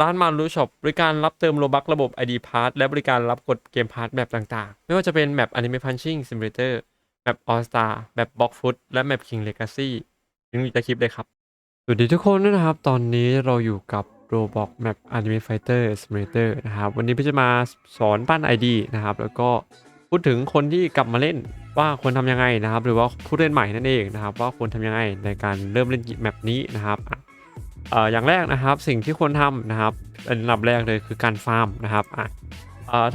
ร้านมารูช็อปบริการรับเติมโลบักระบบ ID Pass และบริการรับกดเกมพาร์ทแบบต่างๆ ไม่ว่าจะเป็นแมป Anime Punching Simulator แมป All Star แมป Block Foot และแมป King Legacy ลิงก์อยู่ใต้คลิปเลยครับ สวัสดีทุกคนด้วยนะครับ ตอนนี้เราอยู่กับ Roblox Map Anime Fighter Simulator นะครับวันนี้พี่จะมาสอนปั้น ID นะครับแล้วก็พูดถึงคนที่กลับมาเล่นว่าควรทำยังไงนะครับ หรือว่าผู้เล่นใหม่นั่นเองนะครับ ว่าควรทำยังไงในการเริ่มเล่นแมปนี้นะครับ อย่างแรกนะครับสิ่งที่ควรทำนะครับอันดับแรกเลยคือการฟาร์มนะครับอะ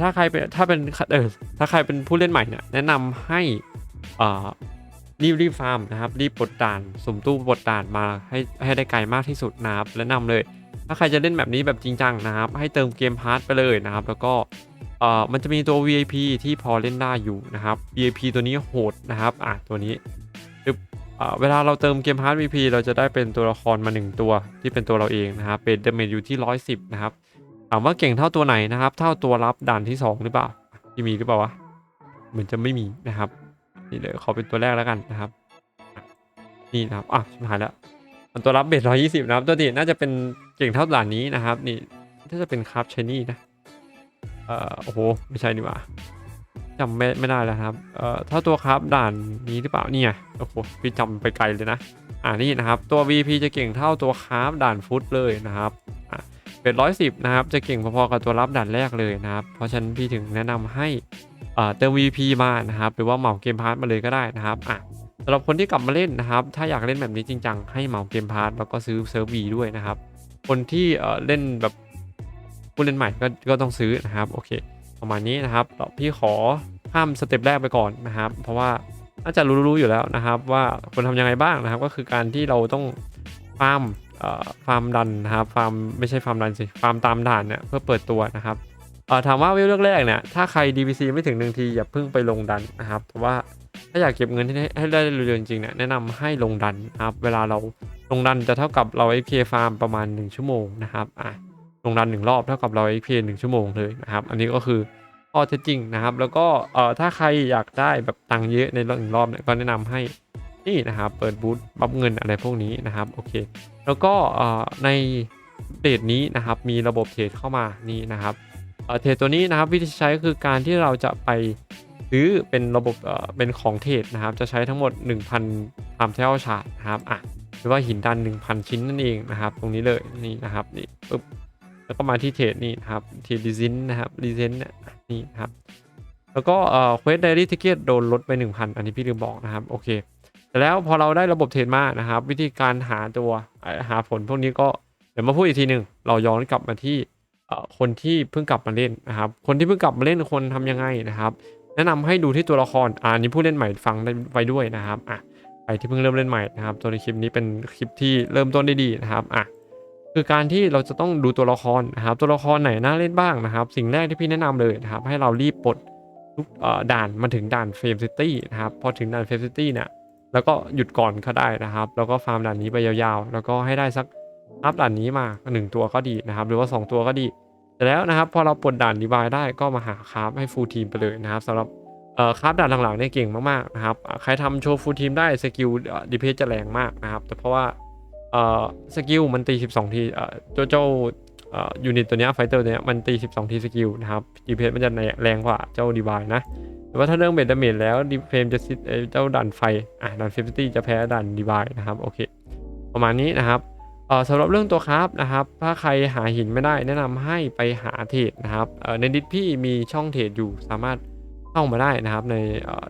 ถ้าใครเป็นถ้าเป็นเออถ้าใครเป็นผู้เล่นใหม่เนี่ยแนะนำให้รีบรีบฟาร์มนะครับรีบปลดด่านสุ่มตู้ปลดด่านมาให้ให้ได้ไกลมากที่สุดนะครับแนะนำเลย ถ้าใครจะเล่นแบบนี้แบบจริงจังนะครับ ให้เติมเกมพาร์ทไปเลยนะครับ แล้วก็เอ่อมันจะมีตัว VIP ที่พอเล่นได้อยู่นะครับ VIP ตัวนี้โหดนะครับอะตัวนี้ เวลาเราเติมเกมพาร์ท VIP เราจะได้เป็นตัวละครมาหนึ่งตัวที่เป็นตัวเราเองนะครับเป็นเดเมจอยู่ที่ 110 นะครับถามว่าเก่งเท่าตัวไหนนะครับ เท่าตัวรับด่านที่ 2 หรือเปล่าที่มีหรือเปล่าวะเหมือนจะไม่มีนะครับ นี่เลยขอเป็นตัวแรกแล้วกันนะครับ นี่นะครับอะชิบหายแล้วมันตัวรับเบสร้อยี่สิบนะครับตัวที่น่าจะเป็นเก่งเท่าด่านนี้นะครับ นี่น่าจะเป็นคราฟชนี่นะเอ่อโอ้โหไม่ใช่นี่ว่า จำไม่ไม่ได้แล้วครับ เอ่อ ถ้าตัวคราฟด่านนี้หรือเปล่า เนี่ไงโอ้โห พี่จำไปไกลเลยนะ อ่านี่นะครับ ตัว VP จะเก่งเท่าตัวคราฟด่านฟุตเลยนะครับอะเบสร้อยสิบนะครับ จะเก่งพอๆกับตัวรับด่านแรกเลยนะครับ เพราะฉะนั้นพี่ถึงแนะนำให้เอ่อเติม VP มานะครับ หรือว่าเหมาเกมพาร์ทมาเลยก็ได้นะครับ อะสำหรับคนที่กลับมาเล่นนะครับ ถ้าอยากเล่นแบบนี้จริงจังให้เหมาเกมพาร์ทแล้วก็ซื้อเซิร์ฟวีด้วยนะครับ คนที่เอ่อเล่นแบบผู้เล่นใหม่ก็ก็ต้องซื้อนะครับ โอเค ประมาณนี้นะครับเดี๋ยวพี่ขอข้ามสเต็ปแรกไปก่อนนะครับ เพราะว่าน่าจะรู้ๆอยู่แล้วนะครับ ว่าควรทำยังไงบ้างนะครับ ก็คือการที่เราต้องฟาร์มเอ่อฟาร์มดันนะครับฟาร์มไม่ใช่ฟาร์มดันสิฟาร์มตามด่านเนี่ยเพื่อเปิดตัวนะครับถามว่าเวลแรกเนี่ยถ้าใคร DVC ไม่ถึงหนึ่งทีอย่าเพิ่งไปลงดันนะครับแต่ว่าถ้าอยากเก็บเงินให้ให้ได้เร็วจริงๆเนี่ยแนะนำให้ลงดันนะครับเวลาเราลงดันจะเท่ากับเรา FK ฟาร์มประมาณ 1 ชั่วโมงนะครับอะ ลงดันหนึ่งรอบเท่ากับเรา FK 1ชั่วโมงเลยนะครับ อันนี้ก็คือข้อเท็จจริงนะครับ แล้วก็เอ่อถ้าใครอยากได้แบบตังค์เยอะในรอบหนึ่งรอบเนี่ยก็แนะนำให้นี่นะครับ เปิดบูธบัฟเงินอะไรพวกนี้นะครับโอเค แล้วก็เอ่อในเทนี้นะครับมีระบบเทรดเข้ามานี่นะครับเอ่อเทรดตัวนี้นะครับวิธีใช้ก็คือการที่เราจะไปซื้อเป็นระบบเอ่อเป็นของเทรดนะครับ จะใช้ทั้งหมด 1,000ทำเทลชาร์ดนะครับอะหรือว่าหินดัน 1,000 ชิ้นนั่นเองนะครับ ตรงนี้เลยนี่นะครับนี่ปึ๊บ แล้วก็มาที่เทรดนี่นะครับเทรดดิซินนะครับดิซินนี่นะครับ แล้วก็เอ่อเควสไดรี่ทิเกตโดนลดไป 1,000 อันนี้พี่ลืมบอกนะครับ โอเค แต่แล้วพอเราได้ระบบเทรดมานะครับ วิธีการหาตัวหาผลพวกนี้ก็เดี๋ยวมาพูดอีกทีหนึ่งเราย้อนกลับมาที่เอ่อคนที่เพิ่งกลับมาเล่นนะครับ คนที่เพิ่งกลับมาเล่นคนทำยังไงนะครับ แนะนำให้ดูที่ตัวละครอ่านี้ผู้เล่นใหม่ฟังได้ไว้ด้วยนะครับอะใครที่เพิ่งเริ่มเล่นใหม่นะครับตัวในคลิปนี้เป็นคลิปที่เริ่มต้นได้ดีนะครับอะ คือการที่เราจะต้องดูตัวละครนะครับตัวละครไหนน่าเล่นบ้างนะครับ สิ่งแรกที่พี่แนะนำเลยนะครับให้เรารีบปลดทุกด่านมาถึงด่านเฟรมซิตี้นะครับพอถึงด่านเฟรมซิตี้เนี่ยแล้วก็หยุดก่อนก็ได้นะครับ แล้วก็ฟาร์มด่านนี้ไปยาวๆ แล้วก็ให้ได้สักอัพด่านนี้มาหนึ่งตัวก็ดีนะครับ หรือว่าสองตัวก็ดีเสร็จแล้วนะครับพอเราปลดด่านดีบายได้ก็มาหาคราฟให้ฟูลทีมไปเลยนะครับสำหรับคราฟด่านหลังๆเนี่ยเก่งมากๆนะครับใครทำโชว์ฟูลทีมได้สกิลดีเพจจะแรงมากนะครับแต่เพราะว่า เอ่อสกิลมันตี 12 ทีเอ่อเจ้าเจ้าเอ่อยูนิตตัวเนี้ยไฟเตอร์ตัวเนี้ยมันตี 12 ทีสกิลนะครับดีเพจมันจะแรงกว่าเจ้าดีบายนะแต่ว่าถ้าเรื่องเบดดาเมจแล้วดีเฟมจะซิเอ่อเจ้าด่านไฟอะด่านฟมซิตี้จะแพ้ด่านดีบายนะครับโอเคประมาณนี้นะครับเอ่อสำหรับเรื่องตัวคราฟนะครับ ถ้าใครหาหินไม่ได้แนะนำให้ไปหาเทรดนะครับเอ่อในดิสพี่มีช่องเทรดอยู่สามารถเข้ามาได้นะครับใน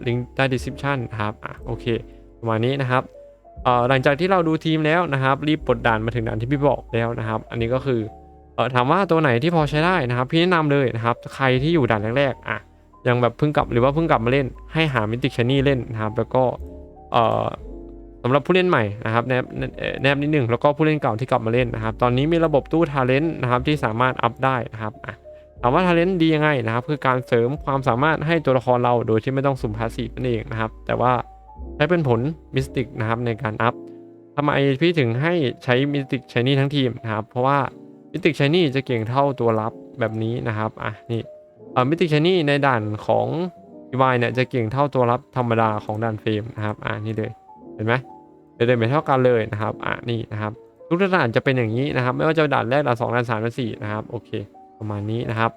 ลิงก์ใต้ description นะครับอะโอเค ประมาณนี้นะครับ หลังจากที่เราดูทีมแล้วนะครับ รีบปลดด่านมาถึงด่านที่พี่บอกแล้วนะครับ อันนี้ก็คือถามว่าตัวไหนที่พอใช้ได้นะครับ พี่แนะนำเลยนะครับใครที่อยู่ด่านแรกๆอะยังแบบเพิ่งกลับหรือว่าเพิ่งกลับมาเล่น ให้หามิติชนี่เล่นนะครับ แล้วก็สำหรับผู้เล่นใหม่นะครับแนบแนบนิดหนึ่งแล้วก็ผู้เล่นเก่าที่กลับมาเล่นนะครับ ตอนนี้มีระบบตู้ทาเลนต์นะครับที่สามารถอัพได้นะครับถามว่าทาเลนต์ดียังไงนะครับ คือการเสริมความสามารถให้ตัวละครเราโดยที่ไม่ต้องสุ่มพาสีนั่นเองนะครับ แต่ว่า ใช้เป็นผลมิสติกนะครับในการอัพทำไมพี่ถึงให้ใช้มิสติกช h นี่ทั้งทีมนะครับเพราะว่ามิสติกช h นี่จะเก่งเท่าตัวรับแบบนี้นะครับอะนี่เอ่อมิสติกช h นี่ในด่านของอีวายเนี่ยจะเก่งเท่าตัวรับธรรมดาของด่านเฟรมนะครับอะนี่เลยเห็นไหมเดินไปเท่ากันเลยนะครับอะนี่นะครับทุกด่านจะเป็นอย่างนี้นะครับ ไม่ว่าจะด่านแรกด่านสองด่านสามด่านสี่นะครับโอเค ประมาณนี้นะครับ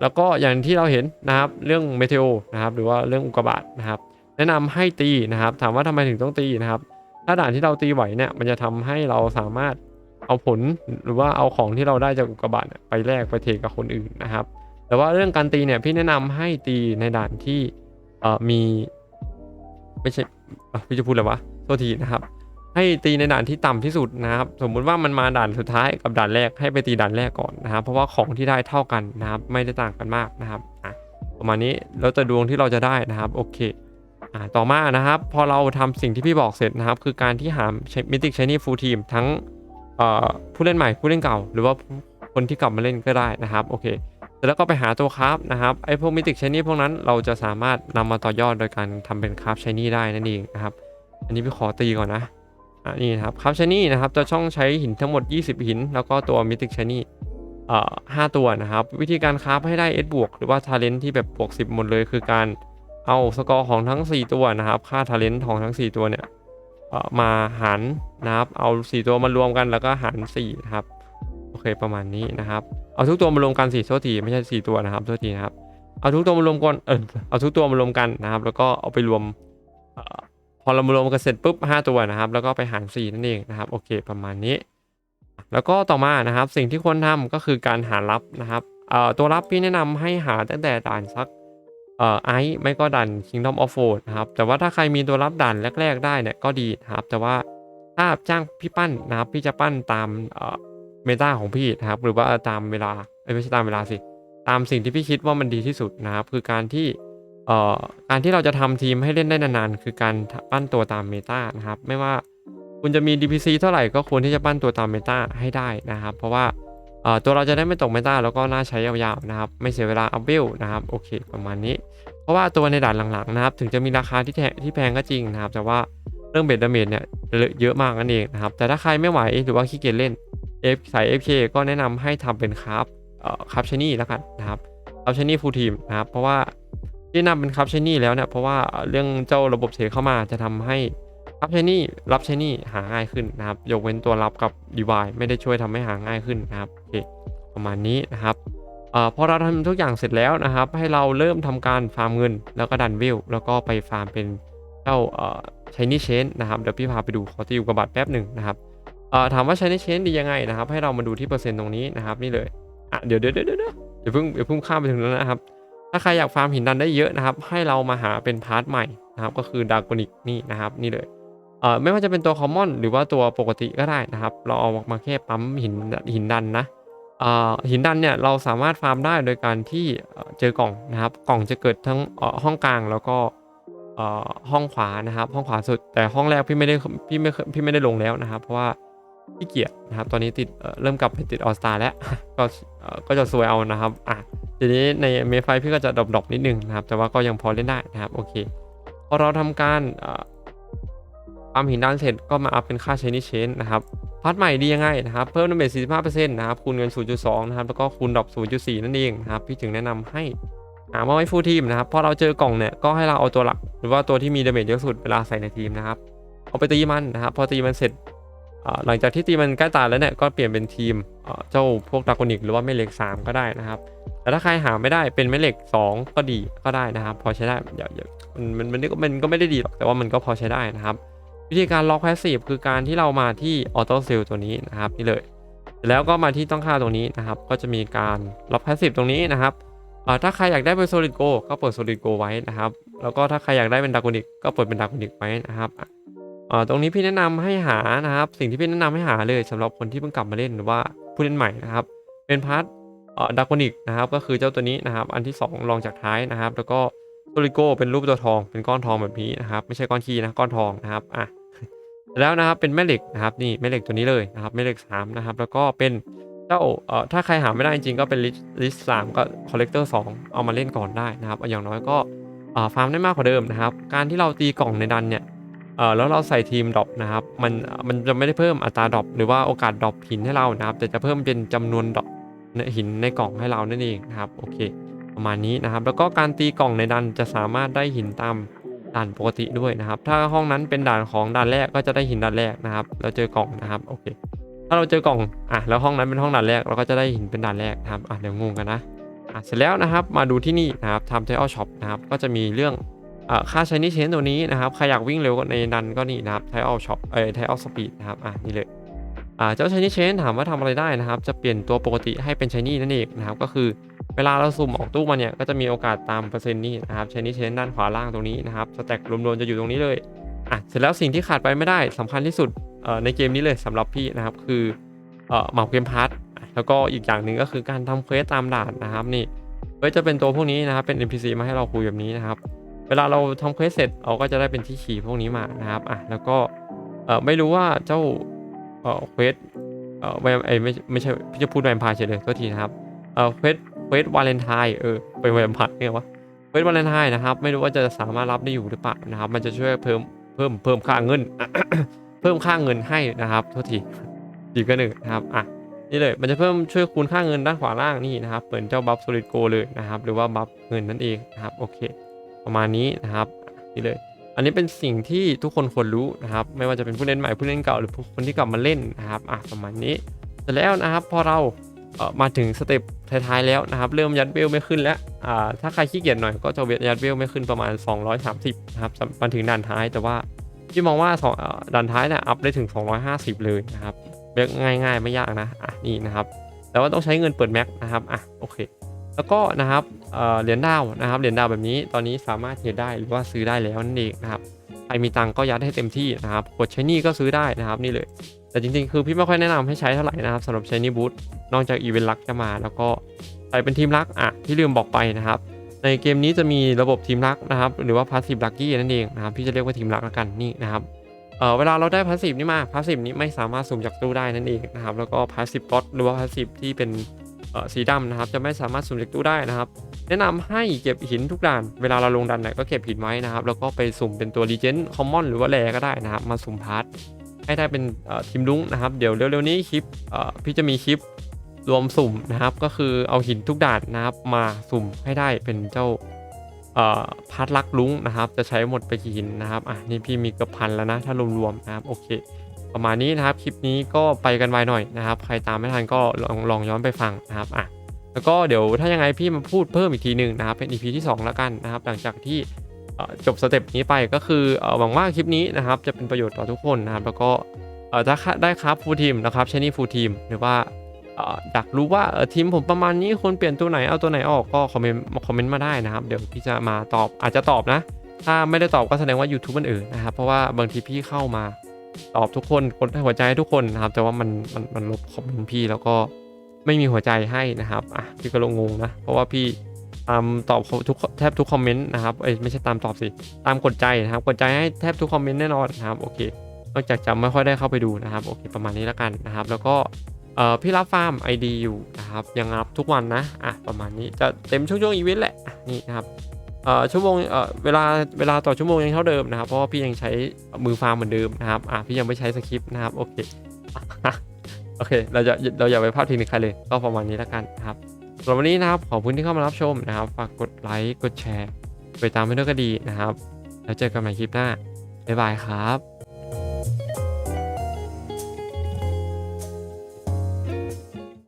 แล้วก็อย่างที่เราเห็นนะครับ เรื่องเมเทโอนะครับ หรือว่าเรื่องอุกกาบาตนะครับ แนะนำให้ตีนะครับ ถามว่าทำไมถึงต้องตีนะครับ ถ้าด่านที่เราตีไหวเนี่ยมันจะทำให้เราสามารถเอาผลหรือว่าเอาของที่เราได้จากอุกกาบาตเนี่ยไปแลกไปเทกับคนอื่นนะครับ แต่ว่าเรื่องการตีเนี่ยพี่แนะนำให้ตีในด่านที่เอ่อมี ไม่ใช่พี่จะพูดอะไรวะโทษทีนะครับ ให้ตีในด่านที่ต่ำที่สุดนะครับ สมมุติว่ามันมาด่านสุดท้ายกับด่านแรกให้ไปตีด่านแรกก่อนนะครับ เพราะว่าของที่ได้เท่ากันนะครับ ไม่ได้ต่างกันมากนะครับประมาณนี้แล้วแต่ดวงที่เราจะได้นะครับ โอเค ต่อมานะครับ พอเราทำสิ่งที่พี่บอกเสร็จนะครับ คือการที่หามิติกชนี่ฟูลทีมทั้งผู้เล่นใหม่ผู้เล่นเก่า หรือว่าคนที่กลับมาเล่นก็ได้นะครับโอเคเสร็จแล้วก็ไปหาตัวคราฟนะครับไอ้พวกมิติกชนี่พวกนั้นเราจะสามารถนำมาต่อยอดโดยการทำเป็นคราฟชนี่ได้นั่นเองนะครับ อันนี้พี่ขอตีก่อนนะอะนี่นะครับคราฟชนี่นะครับจะช่องใช้หินทั้งหมด 20 หิน แล้วก็ตัวมิติกชนี่ห้าตัวนะครับ วิธีการคราฟให้ได้ S บวกหรือว่าทาเลนที่แบบบวก 10 หมดเลยคือการ เอาสกอร์ของทั้ง 4 ตัวนะครับ ค่าทาเลนของทั้ง 4 ตัวเนี่ยมาหารนะครับ เอา 4 ตัวมารวมกันแล้วก็หาร4นะครับ โอเคประมาณนี้นะครับ เอาทุกตัวมารวมกันสี่โทษทีไม่ใช่สี่ตัวนะครับโทษทีนะครับ เอาทุกตัวมารวมกัน เออเอาทุกตัวมารวมกันนะครับ แล้วก็เอาไปรวมพอเรามารวมกันเสร็จปุ๊บห้าตัวนะครับ แล้วก็ไปหารสี่นั่นเองนะครับ โอเคประมาณนี้ แล้วก็ต่อมานะครับ สิ่งที่ควรทำก็คือการหารับนะครับเอ่อตัวรับพี่แนะนำให้หาตั้งแต่ด่านสัก เอ่อไอซ์ไม่ก็ด่าน Kingdom of Fold นะครับ แต่ว่าถ้าใครมีตัวรับด่านแรก ๆ ได้เนี่ยก็ดีนะครับ แต่ว่าถ้าจ้างพี่ปั้นนะครับ พี่จะปั้นตามเอ่อเมตาของพี่นะครับ หรือว่าตามเวลาไม่ใช่ตามเวลาสิ ตามสิ่งที่พี่คิดว่ามันดีที่สุดนะครับ คือการที่เอ่อการที่เราจะทำทีมให้เล่นได้นานๆ คือการปั้นตัวตามเมตานะครับ ไม่ว่าคุณจะมี DPC เท่าไหร่ก็ควรที่จะปั้นตัวตามเมตาให้ได้นะครับ เพราะว่า ตัวเราจะได้ไม่ตกเมตาแล้วก็น่าใช้ยาวๆนะครับ ไม่เสียเวลาอัพเวลนะครับโอเคประมาณนี้ เพราะว่าตัวในด่านหลังๆนะครับ ถึงจะมีราคาที่แทที่แพงก็จริงนะครับ แต่ว่าเรื่องเบดดาเมจเนี่ยเยอะมากนั่นเองนะครับ แต่ถ้าใครไม่ไหวหรือว่าขี้เกียจเล่น F สาย FK ก็แนะนำให้ทำเป็นคราฟคราฟชนี่แล้วกันนะครับคราฟชนี่ฟูลทีมนะครับเพราะว่าที่นำเป็นคราฟชนี่แล้วเนี่ยเพราะว่าเรื่องเจ้าระบบเทเข้ามาจะทำให้ ราฟชนี่รับชนี่หาง่ายขึ้นนะครับ ยกเว้นตัวรับกับดีวายไม่ได้ช่วยทำให้หาง่ายขึ้นนะครับโอเคประมาณนี้นะครับเอ่อพอเราทำทุกอย่างเสร็จแล้วนะครับ ให้เราเริ่มทำการฟาร์มเงิน แล้วก็ดันวิวแล้วก็ไปฟาร์มเป็นเจ้าเอ่อชนี่เชนนะครับเดี๋ยวพี่พาไปดูขอที่อยู่กับบัตรแป๊บหนึ่งนะครับเอ่อถามว่าใช้ในเชนดียังไงนะครับ ให้เรามาดูที่เปอร์เซ็นต์ตรงนี้นะครับ นี่เลยอะเดี๋ยวเดี๋ยวเดี๋ยวเดี๋ยวเดี๋ยวเพิ่งเดี๋ยวเพิ่งข้ามไปถึงนั้นนะครับ ถ้าใครอยากฟาร์มหินดันได้เยอะนะครับ ให้เรามาหาเป็นพาร์ทใหม่นะครับ ก็คือดากอนิกนี่นะครับ นี่เลย เอ่อไม่ว่าจะเป็นตัวคอมมอนหรือว่าตัวปกติก็ได้นะครับ เราเอามาแค่ปั๊มหินหินดันนะเอ่อหินดันเนี่ยเราสามารถฟาร์มได้โดยการที่เจอกล่องนะครับ กล่องจะเกิดทั้งห้องกลางแล้วก็ห้องขวานะครับ ห้องขวาสุดแต่ห้องแรกพี่ไม่ได้พี่ไม่พี่ไม่ได้ลงแล้วนะครับ เพราะว่าขี้เกียจนะครับ ตอนนี้ติดเเริ่มกลับไปติดออสตาแล้วก็ก็จะซวยเอานะครับอะทีนี้ในเมไฟพี่ก็จะดรอปๆนิดนึงนะครับ แต่ว่าก็ยังพอเล่นได้นะครับโอเคพอเราทำการ ปั๊มหินด้านเสร็จก็มาอัพเป็นค่าใช้นิเชนนะครับพาร์ทใหม่ดียังไงนะครับ เพิ่มดาเมจ45%นะครับ คูณเงิน 0.2 นะครับ แล้วก็คูณดรอป0.4 นั่นเองนะครับ พี่ถึงแนะนำให้หามาไว้ฟูลทีมนะครับ พอเราเจอกล่องเนี่ย ก็ให้เราเอาตัวหลัก หรือว่าตัวที่มีดาเมจเยอะสุดเวลาใส่ในทีมนะครับ เอาไปตีมันนะครับ พอตีมันเสร็จ หลังจากที่ตีมันใกล้ตายแล้วเนี่ย ก็เปลี่ยนเป็นทีมเจ้าพวกดากอนิกหรือว่าแม่เหล็ก 3 ก็ได้นะครับ แต่ถ้าใครหาไม่ได้เป็นแม่เหล็ก 2 ก็ดีก็ได้นะครับ พอใช้ได้อย่าอย่ามันมันมันก็มันก็ไม่ได้ดีหรอก แต่ว่ามันก็พอใช้ได้นะครับ วิธีการล็อกแพสซีฟคือการที่เรามาที่ออโต้เซลตัวนี้นะครับนี่เลยแล้วก็มาที่ต้องค่าตรงนี้นะครับ ก็จะมีการล็อกแพสซีฟตรงนี้นะครับถ้าใครอยากได้เป็นโซลิดโกก็เปิดโซลิดโกไว้นะครับ แล้วก็ถ้าใครอยากได้เป็นดากอนิกก็เปิดเป็นดากอนิกไว้นะครับตรงนี้พี่แนะนำให้หานะครับ สิ่งที่พี่แนะนำให้หาเลยสำหรับคนที่เพิ่งกลับมาเล่นหรือว่าผู้เล่นใหม่นะครับ เป็นพาร์ทดากอนิกนะครับ ก็คือเจ้าตัวนี้นะครับ อันที่ 2 รองจากท้ายนะครับ แล้วก็โซลิโกเป็นรูปตัวทอง เป็นก้อนทองแบบนี้นะครับ ไม่ใช่ก้อนขี้นะ ก้อนทองนะครับ อะ แล้วนะครับเป็นแม่เหล็กนะครับนี่แม่เหล็กตัวนี้เลยนะครับแม่เหล็ก3นะครับแล้วก็เป็นเจ้าเอ่อถ้าใครหาไม่ได้จริงๆก็เป็นลิสลิสสามก็คอลเลกเตอร์สองเอามาเล่นก่อนได้นะครับอย่างน้อยก็เอ่อฟาร์มได้มากกว่าเดิมนะครับ การที่เราตีกล่องในดันเนี่ยเอ่อแล้วเราใส่ทีมดรอปนะครับมันมันจะไม่ได้เพิ่มอัตราดรอปหรือว่าโอกาสดรอปหินให้เรานะครับ แต่จะเพิ่มเป็นจำนวนดรอปหินในกล่องให้เรานั่นเองนะครับโอเค ประมาณนี้นะครับ แล้วก็การตีกล่องในดันจะสามารถได้หินตาม ด่านปกติด้วยนะครับ ถ้าห้องนั้นเป็นด่านของด่านแรกก็จะได้หินด่านแรกนะครับแล้วเจอกล่องนะครับโอเค ถ้าเราเจอกล่องอะแล้วห้องนั้นเป็นห้องด่านแรกเราก็จะได้หินเป็นด่านแรกนะครับอะเดี๋ยวงงกันนะอะเสร็จแล้วนะครับมาดูที่นี่นะครับทำไทอลช็อปนะครับก็จะมีเรื่องอ่าค่าใช้นิเชนตัวนี้นะครับใครอยากวิ่งเร็วในนั้นก็นี่นะครับไทออช็อปเอ่อไทออสปีดนะครับอะนี่เลย เจ้าช i นี่เชนถามว่าทำอะไรได้นะครับ จะเปลี่ยนตัวปกติให้เป็นช i นี่นั่นเองนะครับ ก็คือเวลาเราสุ่มออกตู้มาเนี่ย ก็จะมีโอกาสตามเปอร์เซ็นต์นี่นะครับช i นี่เชนด้านขวาล่างตรงนี้นะครับ สแต็กรวมๆจะอยู่ตรงนี้เลย อะ เสร็จแล้วสิ่งที่ขาดไปไม่ได้สำคัญที่สุดเอ่อในเกมนี้เลยสำหรับพี่นะครับ คือเอ่อหมาเกมพาร์ทแล้วก็อีกอย่างหนึ่งก็คือการทำเควสตามด่านนะครับนี่เควสจะเป็นตัวพวกนี้นะครับ เป็น NPC มาให้เราคุยแบบนี้นะครับ เวลาเราทำเควสเสร็จเราก็จะได้เป็นที่ขี่พวกนี้มานะครับ อะ แล้วก็ไม่รู้ว่าเจ้า เอ่อเควสเอ่อแวมไอยไม่ไม่ใช่พี่จะพูดแวมพร์เฉยเลยก็ทีนะครับเอ่อเควสเควสวาเลนไทน์เออเป็นแวมไพร์ไงวะเควสวาเลนไทน์นะครับ ไม่รู้ว่าจะสามารถรับได้อยู่หรือเปล่านะครับ มันจะช่วยเพิ่มเพิ่มเพิ่มค่าเงิน เพิ่มค่าเงินให้นะครับโทษทีดีก็หนึ่งนะครับอะนี่เลยมันจะเพิ่มช่วยคูณค่าเงินด้านขวาล่างนี่นะครับเหมือนเจ้าบัฟโซลิดโกเลยนะครับ หรือว่าบัฟเงินนั่นเองนะครับโอเค ประมาณนี้นะครับนี่เลย อันนี้เป็นสิ่งที่ทุกคนควรรู้นะครับ ไม่ว่าจะเป็นผู้เล่นใหม่ผู้เล่นเก่าหรือผู้คนที่กลับมาเล่นนะครับอะประมาณนี้เสร็จแล้วนะครับ พอเราเออมาถึงสเต็ปท้ายๆแล้วนะครับ เริ่มยัดเวลไม่ขึ้นแล้วอ่าถ้าใครขี้เกียจหน่อยก็จะยัดเวลไม่ขึ้นประมาณ 230นะครับมาถึงด่านท้ายแต่ว่าพี่มองว่าสองด่านท้ายเนี่ยอัพได้ถึง 250 เลยนะครับเรียกง่ายๆไม่ยากนะอะนี่นะครับ แต่ว่าต้องใช้เงินเปิดแม็กนะครับอะโอเค แล้วก็นะครับเหรียญดาวนะครับเหรียญดาวแบบนี้ตอนนี้สามารถเทรดได้หรือว่าซื้อได้แล้วนั่นเองนะครับใครมีตังก็ยัดให้เต็มที่นะครับกดใช้นี่ก็ซื้อได้นะครับนี่เลย แต่จริงๆ คือพี่ไม่ค่อยแนะนำให้ใช้เท่าไหร่นะครับสำหรับใช้นี่บูทนอกจากอีเวนต์ลักจะมา แล้วก็ใครเป็นทีมลักอะที่ลืมบอกไปนะครับ ในเกมนี้จะมีระบบทีมลักนะครับหรือว่าพาสซีฟลักกี้นั่นเองนะครับพี่จะเรียกว่าทีมลักแล้วกันนี่นะครับเออเวลาเราได้พาสซีฟนี้มาพาสซีฟนี้ไม่สามารถสุ่มจากตู้ได้นั่นเองนะครับแล้วก็พาสซีฟก็หรือว่าพาสซีฟที่เป็น สีดำนะครับ จะไม่สามารถสุ่มเจากตู้ได้นะครับ แนะนำให้เก็บหินทุกด่าน เวลาเราลงดันเนี่ยก็เก็บหินไว้นะครับ แล้วก็ไปสุ่มเป็นตัวรีเจนคอมมอนหรือว่าแรก็ได้นะครับ มาสุ่มพาร์ทให้ได้เป็นทีมลุงนะครับ เดี๋ยวเร็วๆนี้คลิปพี่จะมีคลิปรวมสุ่มนะครับ ก็คือเอาหินทุกด่านนะครับ มาสุ่มให้ได้เป็นเจ้าพาร์ทลักลุงนะครับ จะใช้หมดไปกี่หินนะครับ อะนี่พี่มีเกือบพันแล้วนะ ถ้ารวมๆนะครับ โอเค ประมาณนี้นะครับ คลิปนี้ก็ไปกันไวหน่อยนะครับ ใครตามไม่ทันก็ลองลองย้อนไปฟังนะครับอะแล้วก็เดี๋ยวถ้ายังไงพี่มาพูดเพิ่มอีกทีหนึ่งนะครับ เป็น EP ที่ 2 แล้วกันนะครับ หลังจากที่จบสเต็ปนี้ไปก็คือหวังว่าคลิปนี้นะครับจะเป็นประโยชน์ต่อทุกคนนะครับ แล้วก็ถ้าได้ครับฟูลทีมนะครับใช้นี่ฟูลทีมหรือว่าเอ่ออยากรู้ว่าทีมผมประมาณนี้ควรเปลี่ยนตัวไหนเอาตัวไหนออกก็คอมเมนต์คอมเมนต์มาได้นะครับ เดี๋ยวพี่จะมาตอบอาจจะตอบนะ ถ้าไม่ได้ตอบก็แสดงว่า YouTube มันเออนะครับ เพราะว่าบางทีพี่เข้ามา ตอบทุกคนกดหัวใจให้ทุกคนนะครับ แต่ว่ามันมันมันลบคอมเมนต์พี่แล้วก็ไม่มีหัวใจให้นะครับอะพี่ก็ลงงงนะ เพราะว่าพี่ตามตอบทุกแทบทุกคอมเมนต์นะครับเอ้ยไม่ใช่ตามตอบสิตามกดใจนะครับกดใจให้แทบทุกคอมเมนต์แน่นอนนะครับโอเคนอกจากจะไม่ค่อยได้เข้าไปดูนะครับโอเคประมาณนี้แล้วกันนะครับ แล้วก็เอ่อพี่รับฟาร์ม ID อยู่นะครับยังรับทุกวันนะอะประมาณนี้จะเต็มช่วงช่วงอีเวนต์แหละนี่นะครับ ชั่วโมงเวลาเวลาต่อชั่วโมงยังเท่าเดิมนะครับ เพราะว่าพี่ยังใช้มือฟาร์มเหมือนเดิมนะครับอะพี่ยังไม่ใช้สคริปต์นะครับโอเคโอเค เราจะเราอย่าไปพลาดพิงถึงใครเลยก็ประมาณนี้แล้วกันนะครับสำหรับวันนี้นะครับขอบคุณที่เข้ามารับชมนะครับ ฝากกดไลค์กดแชร์ ไปตามเพื่อนก็ดีนะครับ แล้วเจอกันใหม่คลิปหน้าบ๊ายบายครับ